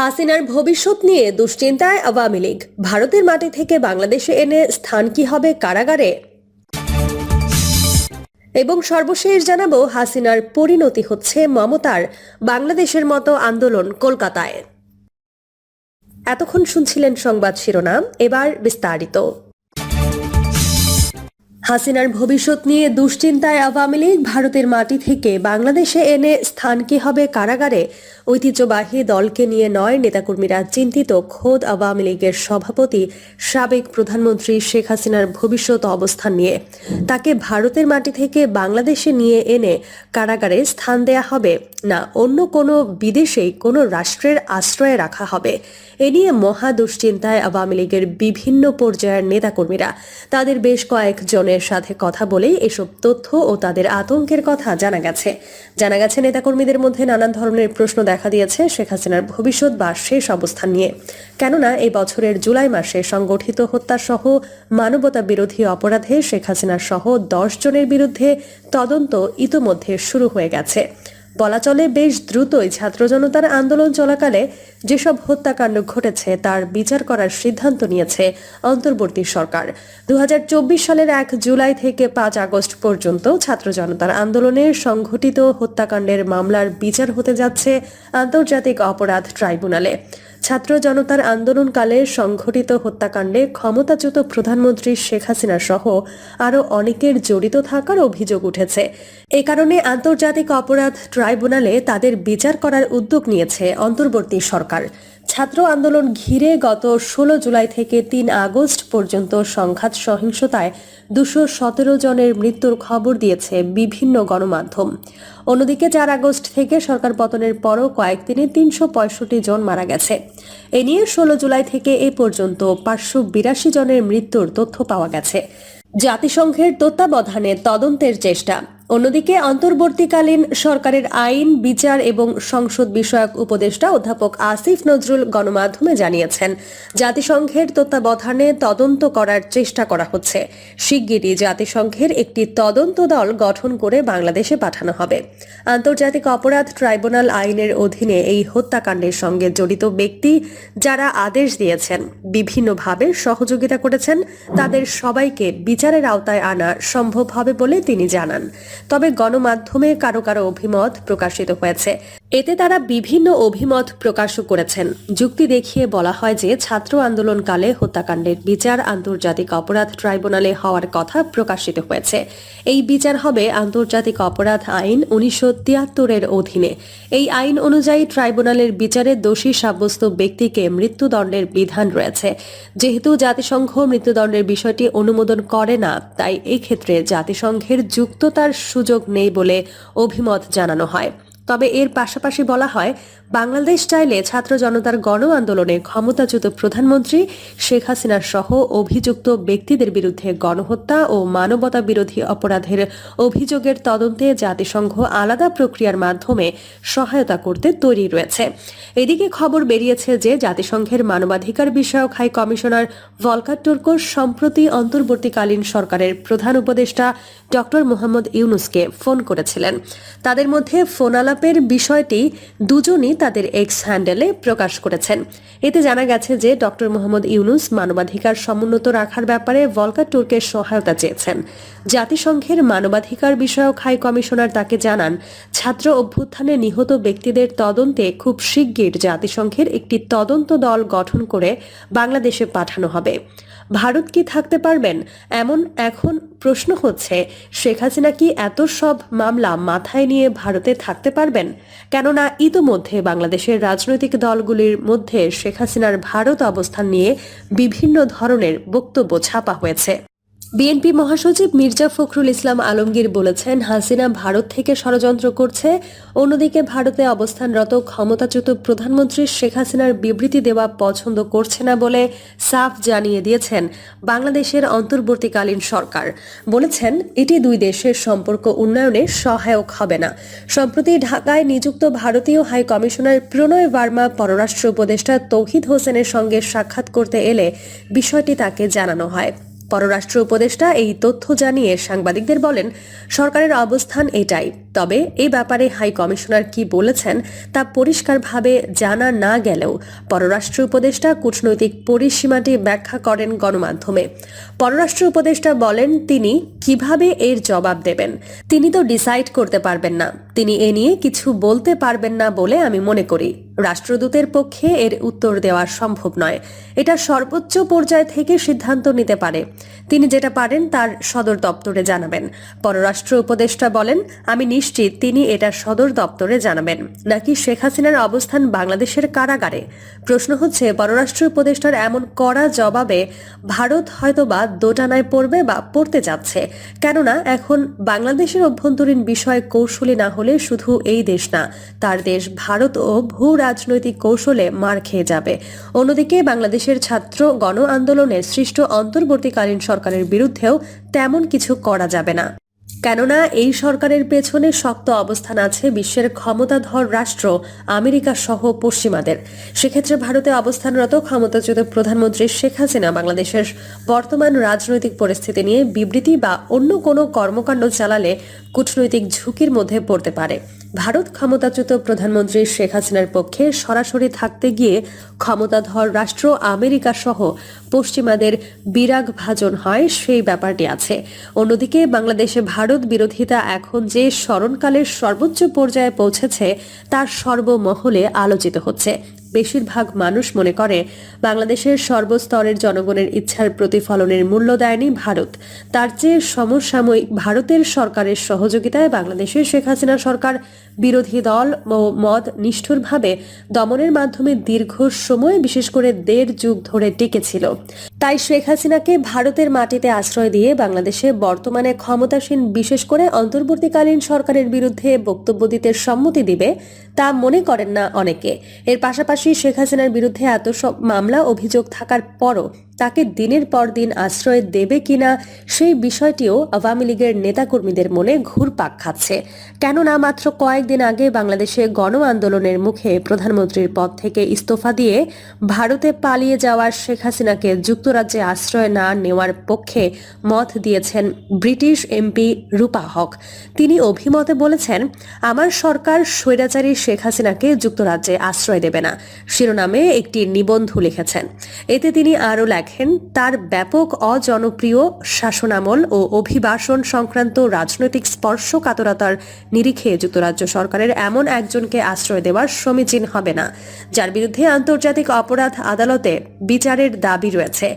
হাসিনার ভবিষ্যৎ নিয়ে দুশ্চিন্তায় আওয়ামী লীগ। ভারতের মাটি থেকে বাংলাদেশে এনে স্থান কি হবে কারাগারে? এবং সর্বশেষ জানাব, হাসিনার পরিণতি হচ্ছে মমতার, বাংলাদেশের মতো আন্দোলন কলকাতায়। এতক্ষণ শুনছিলেন সংবাদ শিরোনাম, এবার বিস্তারিত। হাসিনার ভবিষ্যৎ নিয়ে দুশ্চিন্তায় আওয়ামী লীগ ভারতের মাটি থেকে বাংলাদেশে এনে স্থান কি হবে কারাগারে? ঐতিহ্যবাহী দলকে নিয়ে নয় নেতাকর্মীরা চিন্তিত। খোদ আওয়ামী লীগের সভাপতি, সাবেক প্রধানমন্ত্রী শেখ হাসিনার ভবিষ্যৎ অবস্থান নিয়ে। তাকে ভারতের মাটি থেকে বাংলাদেশে নিয়ে এনে কারাগারে স্থান দেয়া হবে। না, অন্য কোনো বিদেশেই কোনো রাষ্ট্রের আশ্রয়ে রাখা হবে। এ নিয়ে মহা দুশ্চিন্তায় আওয়ামী লীগের বিভিন্ন পর্যায়ের নেতাকর্মীরা। তাদের বেশ কয়েকজনের সাথে কথা বলেই এসব তথ্য ও তাদের আতঙ্কের কথা জানা গেছে। জানা গেছে, নেতাকর্মীদের মধ্যে নানান ধরনের প্রশ্ন দেখা দিয়েছে শেখ হাসিনার ভবিষ্যৎ বা শেষ অবস্থান নিয়ে। কেননা, এই বছরের জুলাই মাসে সংগঠিত হত্যাসহ মানবতা বিরোধী অপরাধে শেখ হাসিনা সহ দশ জনের বিরুদ্ধে তদন্ত ইতোমধ্যে শুরু হয়ে গেছে। বলা চলে বেশ দ্রুতই ছাত্র জনতার আন্দোলন চলাকালে যেসব হত্যাকাণ্ড ঘটেছে তার বিচার করার সিদ্ধান্ত নিয়েছে অন্তর্বর্তী সরকার। দু হাজার চব্বিশ সালের এক জুলাই থেকে পাঁচ আগস্ট পর্যন্ত ছাত্র জনতার আন্দোলনে সংঘটিত হত্যাকাণ্ডের মামলার বিচার হতে যাচ্ছে আন্তর্জাতিক অপরাধ ট্রাইব্যুনালে। ছাত্র জনতার আন্দোলনকালে সংঘটিত হত্যাকাণ্ডে ক্ষমতাচ্যুত প্রধানমন্ত্রী শেখ হাসিনা সহ আরও অনেকের জড়িত থাকার অভিযোগ উঠেছে। এ কারণে আন্তর্জাতিক অপরাধ ট্রাইব্যুনালে তাদের বিচার করার উদ্যোগ নিয়েছে অন্তর্বর্তী সরকার। ছাত্র আন্দোলন ঘিরে গত ষোলো জুলাই থেকে তিন আগস্ট পর্যন্ত সংঘাত সহিংসতায় দুশো সতেরো জনের মৃত্যুর খবর দিয়েছে বিভিন্ন গণমাধ্যম। অন্যদিকে চার আগস্ট থেকে সরকার পতনের পরও কয়েকদিনে তিনশো পঁয়ষট্টি জন মারা গেছে। এ নিয়ে ষোলো জুলাই থেকে এ পর্যন্ত পাঁচশো বিরাশি জনের মৃত্যুর তথ্য পাওয়া গেছে। জাতিসংঘের তত্ত্বাবধানে তদন্তের চেষ্টা। অন্যদিকে অন্তর্বর্তীকালীন সরকারের আইন, বিচার এবং সংসদ বিষয়ক উপদেষ্টা অধ্যাপক আসিফ নজরুল গণমাধ্যমে জানিয়েছেন, জাতিসংঘের তত্ত্বাবধানে তদন্ত করার চেষ্টা করা হচ্ছে। শিগগিরই জাতিসংঘের একটি তদন্ত দল গঠন করে বাংলাদেশে পাঠানো হবে। আন্তর্জাতিক অপরাধ ট্রাইব্যুনাল আইনের অধীনে এই হত্যাকাণ্ডের সঙ্গে জড়িত ব্যক্তি যারা আদেশ দিয়েছেন, বিভিন্নভাবে সহযোগিতা করেছেন, তাদের সবাইকে বিচারের আওতায় আনা সম্ভব হবে বলে তিনি জানান। তবে গণমাধ্যমে কারও কারও অভিমত প্রকাশিত হয়েছে। এতে তারা বিভিন্ন অভিমত প্রকাশ করেছেন। যুক্তি দেখিয়ে বলা হয় যে, ছাত্র আন্দোলনকালে হত্যাকাণ্ডের বিচার আন্তর্জাতিক অপরাধ ট্রাইব্যুনালে হওয়ার কথা প্রকাশিত হয়েছে। এই বিচার হবে আন্তর্জাতিক অপরাধ আইন উনিশশো তিয়াত্তরের অধীনে। এই আইন অনুযায়ী ট্রাইব্যুনালের বিচারে দোষী সাব্যস্ত ব্যক্তিকে মৃত্যুদণ্ডের বিধান রয়েছে। যেহেতু জাতিসংঘ মৃত্যুদণ্ডের বিষয়টি অনুমোদন করে না, তাই এক্ষেত্রে জাতিসংঘের যুক্ততার সুযোগ নেই বলে অভিমত জানানো হয়। তবে এর পাশাপাশি বলা হয় বাংলাদেশ চাইলে ছাত্র জনতার গণ আন্দোলনে ক্ষমতাচ্যুত প্রধানমন্ত্রী শেখ হাসিনা সহ অভিযুক্ত ব্যক্তিদের বিরুদ্ধে গণহত্যা ও মানবতা বিরোধী অপরাধের অভিযোগের তদন্তে জাতিসংঘ আলাদা প্রক্রিয়ার মাধ্যমে সহায়তা করতে তৈরি রয়েছে। এদিকে খবর বেরিয়েছে যে জাতিসংঘের মানবাধিকার বিষয়ক হাই কমিশনার ভলকার টুর্কো সম্প্রতি অন্তর্বর্তীকালীন সরকারের প্রধান উপদেষ্টা ডক্টর মোহাম্মদ ইউনুসকে ফোন করেছিলেন। তাদের মধ্যে ফোন আলাপের বিষয়টি দুজনই তাদের এক্স হ্যান্ডেলে প্রকাশ করেছেন। এতে জানা গেছে যে ডক্টর মোহাম্মদ ইউনুস মানবাধিকার সমুন্নত রাখার ব্যাপারে ভলকার টুর্কের সহায়তা চেয়েছেন। জাতিসংঘের মানবাধিকার বিষয়ক হাই কমিশনার তাকে জানান, ছাত্র অভ্যুত্থানে নিহত ব্যক্তিদের তদন্তে খুব শিগগির জাতিসংঘের একটি তদন্ত দল গঠন করে বাংলাদেশে পাঠানো হবে। ভারত কি থাকতে পারবেন? এমন এখন প্রশ্ন হচ্ছে, শেখ হাসিনা কি এত সব মামলা মাথায় নিয়ে ভারতে থাকতে পারবেন? কেননা ইতোমধ্যে বাংলাদেশের রাজনৈতিক দলগুলির মধ্যে শেখ হাসিনার ভারত অবস্থান নিয়ে বিভিন্ন ধরনের বক্তব্য ছাপা হয়েছে। বিএনপি মহাসচিব মির্জা ফখরুল ইসলাম আলমগীর বলেছেন, হাসিনা ভারত থেকে ষড়যন্ত্র করছে, অন্যদিকে ভারতে অবস্থানরত ক্ষমতাচ্যুত প্রধানমন্ত্রী শেখ হাসিনার বিবৃতি দেওয়া পছন্দ করছে না বলে সাফ জানিয়ে দিয়েছেন বাংলাদেশের অন্তর্বর্তীকালীন সরকার। বলেছেন, এটি দুই দেশের সম্পর্ক উন্নয়নে সহায়ক হবে না। সম্প্রতি ঢাকায় নিযুক্ত ভারতীয় হাই কমিশনার প্রণয় বার্মা পররাষ্ট্র উপদেষ্টা তৌহিদ হোসেনের সঙ্গে সাক্ষাৎ করতে এলে বিষয়টি তাকে জানানো হয়। পররাষ্ট্র উপদেষ্টা এই তথ্য জানিয়ে সাংবাদিকদের বলেন সরকারের অবস্থান এটাই। তবে এই ব্যাপারে হাই কমিশনার কি বলেছেন তা পরিষ্কারভাবে জানা না গেলেও পররাষ্ট্র উপদেষ্টা কূটনৈতিক পরিসীমাটি ব্যাখ্যা করেন গণমাধ্যমে। পররাষ্ট্র উপদেষ্টা বলেন, তিনি কীভাবে এর জবাব দেবেন? তিনি তো ডিসাইড করতে পারবেন না। তিনি এ নিয়ে কিছু বলতে পারবেন না বলে আমি মনে করি। রাষ্ট্রদূতের পক্ষে এর উত্তর দেওয়া সম্ভব নয়। এটা সর্বোচ্চ পর্যায় থেকে সিদ্ধান্ত নিতে পারে। তিনি যেটা পারেন তার সদর দপ্তরে জানাবেন। পররাষ্ট্র উপদেষ্টা বলেন, আমি নিশ্চিত তিনি এটা সদর দপ্তরে জানাবেন। নাকি শেখ হাসিনার অবস্থান বাংলাদেশের কারাগারে? প্রশ্ন হচ্ছে, পররাষ্ট্র উপদেষ্টার এমন কড়া জবাবে ভারত হয়তোবা দোটানায় পড়বে বা পড়তে যাচ্ছে। কেননা, এখন বাংলাদেশের অভ্যন্তরীণ বিষয় কৌশলী না হলে শুধু এই দেশ না, তার দেশ ভারতও ভূ রাজনৈতিক কৌশলে মার খেয়ে যাবে। অন্যদিকে, বাংলাদেশের ছাত্র গণ আন্দোলনে সৃষ্ট অন্তর্বর্তীকালীন সরকারের বিরুদ্ধেও তেমন কিছু করা যাবে না। কেননা এই সরকারের পেছনে শক্ত অবস্থান আছে বিশ্বের ক্ষমতাধর রাষ্ট্র, আমেরিকা সহ পশ্চিমাদের। সেক্ষেত্রে ভারতে অবস্থানরত ক্ষমতাচ্যুত প্রধানমন্ত্রী শেখ হাসিনা বাংলাদেশের বর্তমান রাজনৈতিক পরিস্থিতি নিয়ে বিবৃতি বা অন্য কোনো কর্মকাণ্ড চালালে কূটনৈতিক ঝুঁকির মধ্যে পড়তে পারে। ভারত ক্ষমতাচ্যুত প্রধানমন্ত্রী শেখ হাসিনার পক্ষে সরাসরি থাকতে গিয়ে ক্ষমতাধর রাষ্ট্র আমেরিকা সহ পশ্চিমাদের বিরাগ ভাজন হয়, সেই ব্যাপারটি আছে। অন্যদিকে বাংলাদেশে ভারত বিরোধিতা এখন যে স্মরণকালের সর্বোচ্চ পর্যায়ে পৌঁছেছে, তার সর্বমহলে আলোচিত হচ্ছে। বেশিরভাগ মানুষ মনে করে, বাংলাদেশের সর্বস্তরের জনগণের ইচ্ছার প্রতিফলনের মূল্য দেয়নি ভারত। তার চেয়ে সমসাময়িক ভারতের সরকারের সহযোগিতায় বাংলাদেশের শেখ হাসিনা সরকার বিরোধী দল ও মদ নিষ্ঠুরভাবে দমনের মাধ্যমে দীর্ঘ সময় বিশেষ করে দেড় যুগ ধরে টিকেছিল তাই শেখ হাসিনাকে ভারতের মাটিতে আশ্রয় দিয়ে বাংলাদেশে বর্তমানে ক্ষমতাসীন, বিশেষ করে অন্তর্বর্তীকালীন সরকারের বিরুদ্ধে বক্তব্য দিতে সম্মতি দিবে তা মনে করেন না অনেকে। এর পাশাপাশি শেখ হাসিনার বিরুদ্ধে এত সব মামলা, অভিযোগ থাকার পরও তাকে দিনের পর দিন আশ্রয় দেবে কিনা সেই বিষয়টিও আওয়ামী লীগের নেতাকর্মীদের মনে ঘুরপাক খাচ্ছে। কেননা মাত্র কয়েকদিন আগে বাংলাদেশে গণ আন্দোলনের মুখে প্রধানমন্ত্রীর পদ থেকে ইস্তফা দিয়ে ভারতে পালিয়ে যাওয়ার শেখ হাসিনাকে যুক্তরাজ্যে আশ্রয় না নেওয়ার পক্ষে মত দিয়েছেন ব্রিটিশ এমপি রূপা হক। তিনি অভিমতে বলেছেন, আমার সরকার স্বৈরাচারী শেখ হাসিনাকে যুক্তরাজ্যে আশ্রয় দেবে না। শিরোনামে একটি নিবন্ধ লিখেছেন। এতে তিনি আরও লেখেন তার ব্যাপক অজনপ্রিয় শাসনামল ও অভিবাসন সংক্রান্ত রাজনৈতিক স্পর্শকাতরতার নিরিখে যুক্তরাজ্য সরকারের এমন একজনকে আশ্রয় দেওয়ার সমীচীন হবে না, যার বিরুদ্ধে আন্তর্জাতিক অপরাধ আদালতে বিচারের দাবি রয়েছে।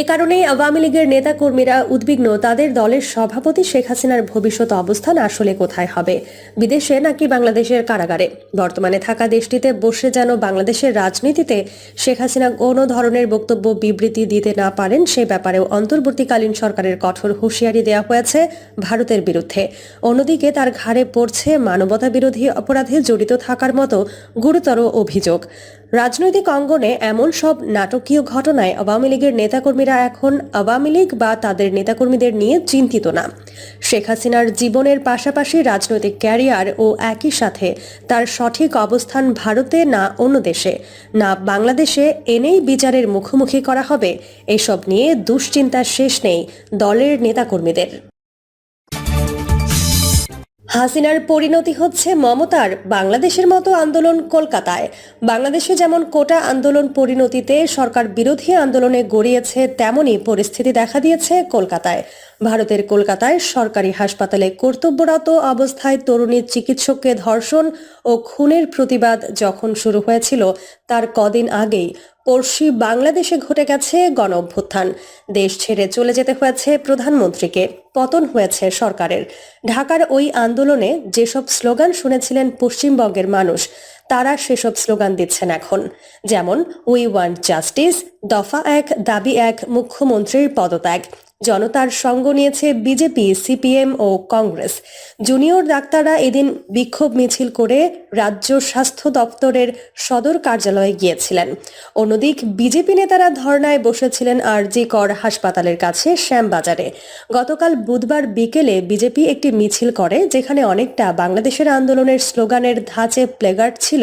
এ কারণেই আওয়ামী লীগের নেতাকর্মীরা উদ্বিগ্ন, তাদের দলের সভাপতি শেখ হাসিনার ভবিষ্যৎ অবস্থান আসলে কোথায় হবে? বিদেশে নাকি বাংলাদেশের কারাগারে? বর্তমানে থাকা দেশটিতে বসে যেন বাংলাদেশের রাজনীতিতে শেখ হাসিনা কোনো ধরনের বক্তব্য, বিবৃতি দিতে না পারেন, সে ব্যাপারেও অন্তর্বর্তীকালীন সরকারের কঠোর হুঁশিয়ারি দেওয়া হয়েছে ভারতের বিরুদ্ধে। অন্যদিকে তার ঘাড়ে পড়ছে মানবতা বিরোধী অপরাধে জড়িত থাকার মতো গুরুতর অভিযোগ। রাজনৈতিক অঙ্গনে এমন সব নাটকীয় ঘটনায় আওয়ামী লীগের নেতাকর্মীরা এখন আওয়ামী লীগ বা তাদের নেতাকর্মীদের নিয়ে চিন্তিত না। শেখ হাসিনার জীবনের পাশাপাশি রাজনৈতিক ক্যারিয়ার ও একই সাথে তার সঠিক অবস্থান ভারতে না অন্য দেশে। না বাংলাদেশে, এনেই বিচারের মুখোমুখি করা হবে। এসব নিয়ে দুশ্চিন্তার শেষ নেই দলের নেতাকর্মীদের। হাসিনার পরিণতি হচ্ছে মমতার। বাংলাদেশের মতো আন্দোলন কলকাতায়। বাংলাদেশে যেমন কোটা আন্দোলন পরিণতিতে সরকার বিরোধী আন্দোলনে গড়িয়েছে, তেমনই পরিস্থিতি দেখা দিয়েছে কলকাতায়। ভারতের কলকাতায় সরকারি হাসপাতালে কর্তব্যরত অবস্থায় তরুণীর চিকিৎসককে ধর্ষণ ও খুনের প্রতিবাদ যখন শুরু হয়েছিল, তার কদিন আগেই। পড়শি বাংলাদেশে ঘটে গেছে গণ অভ্যুত্থান দেশ ছেড়ে চলে যেতে হয়েছে প্রধানমন্ত্রীকে, পতন হয়েছে সরকারের। ঢাকার ওই আন্দোলনে যেসব স্লোগান শুনেছিলেন পশ্চিমবঙ্গের মানুষ, তারা সেসব স্লোগান দিচ্ছেন এখন। যেমন উই ওয়ান্ট জাস্টিস দফা এক দাবি এক মুখ্যমন্ত্রীর পদত্যাগ জনতার সঙ্গ নিয়েছে বিজেপি, সিপিএম ও কংগ্রেস। জুনিয়র ডাক্তাররা এদিন বিক্ষোভ মিছিল করে রাজ্য স্বাস্থ্য দপ্তরের সদর কার্যালয়ে গিয়েছিলেন। অন্যদিক বিজেপি নেতারা ধর্নায় বসেছিলেন আর জি কর হাসপাতালের কাছে শ্যামবাজারে। গতকাল বুধবার বিকেলে বিজেপি একটি মিছিল করে যেখানে অনেকটা বাংলাদেশের আন্দোলনের স্লোগানের ধাঁচে প্লেগার্ড ছিল,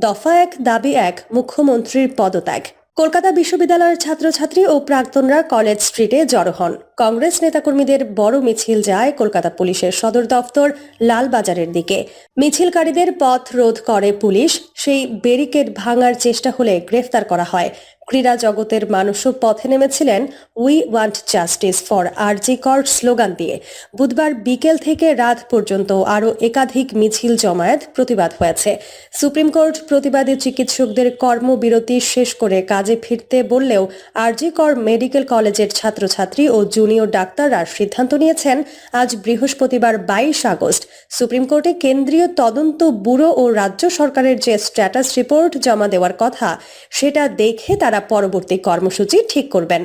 দফা এক, দাবি এক, মুখ্যমন্ত্রীর পদত্যাগ। কলকাতা বিশ্ববিদ্যালয়ের ছাত্রছাত্রী ও প্রাক্তনরা কলেজ স্ট্রিটে জড়ো হন। কংগ্রেস নেতাকর্মীদের বড় মিছিল যায় কলকাতা পুলিশের সদর দফতর লালবাজারের দিকে। মিছিলকারীদের পথ রোধ করে পুলিশ, সেই ব্যারিকেড ভাঙার চেষ্টা হলে গ্রেফতার করা হয়। ক্রীড়া জগতের মানুষও পথে নেমেছিলেন we want justice for RG Kar slogan দিয়ে বুধবার বিকেল থেকে রাত পর্যন্ত আরও একাধিক মিছিল জমায়েত প্রতিবাদ হয়েছে। সুপ্রিম কোর্ট প্রতিবাদী চিকিৎসকদের কর্মবিরতি শেষ করে কাজে ফিরতে বললেও আরজি কর মেডিকেল কলেজের ছাত্রছাত্রী ও জুনিয়র ডাক্তাররা সিদ্ধান্ত নিয়েছেন, আজ বৃহস্পতিবার বাইশ আগস্ট সুপ্রিম কোর্টে কেন্দ্রীয় তদন্ত ব্যুরো ও রাজ্য সরকারের যে স্ট্যাটাস রিপোর্ট জমা দেওয়ার কথা, সেটা দেখে তারা পরবর্তী কর্মসূচি ঠিক করবেন।